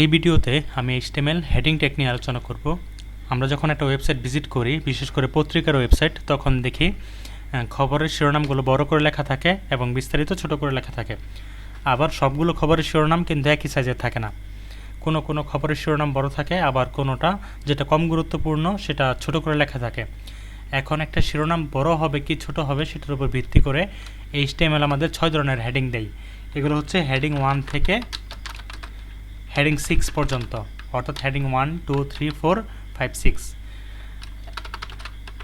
এই ভিডিওতে আমি এইচটিএমএল হেডিং টেক নিয়ে আলোচনা করব। আমরা যখন একটা ওয়েবসাইট ভিজিট করি, বিশেষ করে পত্রিকার ওয়েবসাইট তখন দেখি খবরের শিরোনামগুলো বড় করে লেখা থাকে এবং বিস্তারিত ছোট করে লেখা থাকে। আবার সবগুলো খবরের শিরোনাম কিন্তু একই সাইজের থাকে না। কোনো কোনো খবরের শিরোনাম বড় থাকে, আবার কোনোটা যেটা কম গুরুত্বপূর্ণ, সেটা ছোট করে লেখা থাকে। এখন একটা শিরোনাম বড় হবে কি ছোট হবে, সেটার উপর ভিত্তি করে এইচটিএমএল আমাদের ছয় ধরনের হেডিং দেয়। এগুলো হচ্ছে হেডিং ওয়ান থেকে হেডিং সিক্স পর্যন্ত, অর্থাৎ heading one two three four five six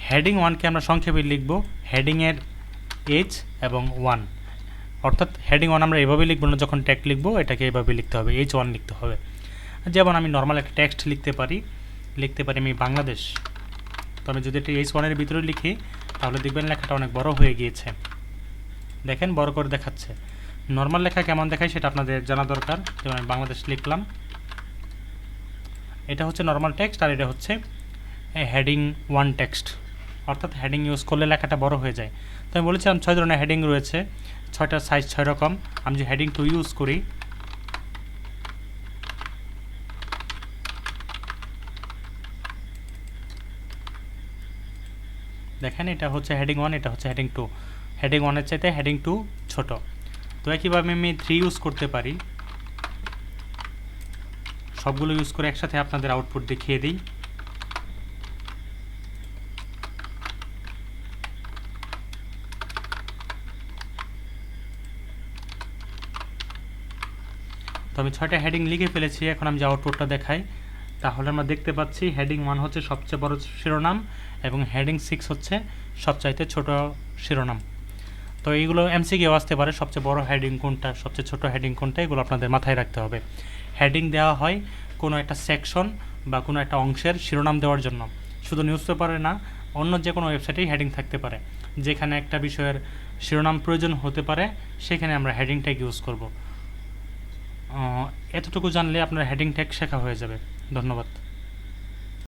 heading ওয়ানকে আমরা সংক্ষেপে লিখব হেডিংয়ের এইচ এবং ওয়ান অর্থাৎ হেডিং ওয়ান আমরা এভাবে লিখব না, যখন ট্যাগ লিখব, এটাকে এভাবে লিখতে হবে এইচ ওয়ান লিখতে হবে। যেমন আমি নর্মাল একটা টেক্সট লিখতে পারি লিখতে পারি আমি বাংলাদেশ। তো আমি যদি এটা এইচ ওয়ানের ভিতরে লিখি, তাহলে দেখবেন লেখাটা অনেক বড় হয়ে গিয়েছে। দেখেন বড় করে দেখাচ্ছে। নর্মাল লেখা কেমন দেখায় সেটা আপনাদের জানা দরকার। যেমন আমি বাংলাদেশ লিখলাম। এটা হচ্ছে নর্মাল টেক্সট আর এটা হচ্ছে হেডিং ওয়ান টেক্সট অর্থাৎ হেডিং ইউজ করলে লেখাটা বড় হয়ে যায়। তো আমি বলেছিলাম ছয় ধরনের হেডিং রয়েছে। ছয়টা সাইজ ছয় রকম। আমি যে হেডিং টু ইউজ করি, দেখেন এটা হচ্ছে হেডিং ওয়ান এটা হচ্ছে হেডিং টু হেডিং ওয়ানের চাইতে হেডিং টু ছোট। তো একইভাবে আমি থ্রি ইউজ করতে পারি। সবগুলো ইউজ করে একসাথে আপনাদের আউটপুট দেখিয়ে দিই। তো আমি ছয়টা হেডিং লিখে ফেলেছি, এখন আমি যে আউটপুটটা দেখাই, তাহলে আমরা দেখতে পাচ্ছি হেডিং ওয়ান হচ্ছে সবচেয়ে বড় শিরোনাম এবং হেডিং সিক্স হচ্ছে সবচাইতে ছোট শিরোনাম। তো এইগুলো এমসিকিউ আসতে পারে। সবচেয়ে বড় হেডিং কোনটা, সবচেয়ে ছোট হেডিং কোনটা, এগুলো আপনাদের মাথায় রাখতে হবে। হেডিং দেওয়া হয় কোনো একটা সেকশন বা কোনো একটা অংশের শিরোনাম দেওয়ার জন্য। শুধু নিউজ পেপারে না, অন্য যে কোনো ওয়েবসাইটেই হেডিং থাকতে পারে। যেখানে একটা বিষয়ের শিরোনাম প্রয়োজন হতে পারে, সেখানে আমরা হেডিং ইউজ করব। এতটুকু জানলে আপনার হেডিং ট্যাগ শেখা হয়ে যাবে। ধন্যবাদ।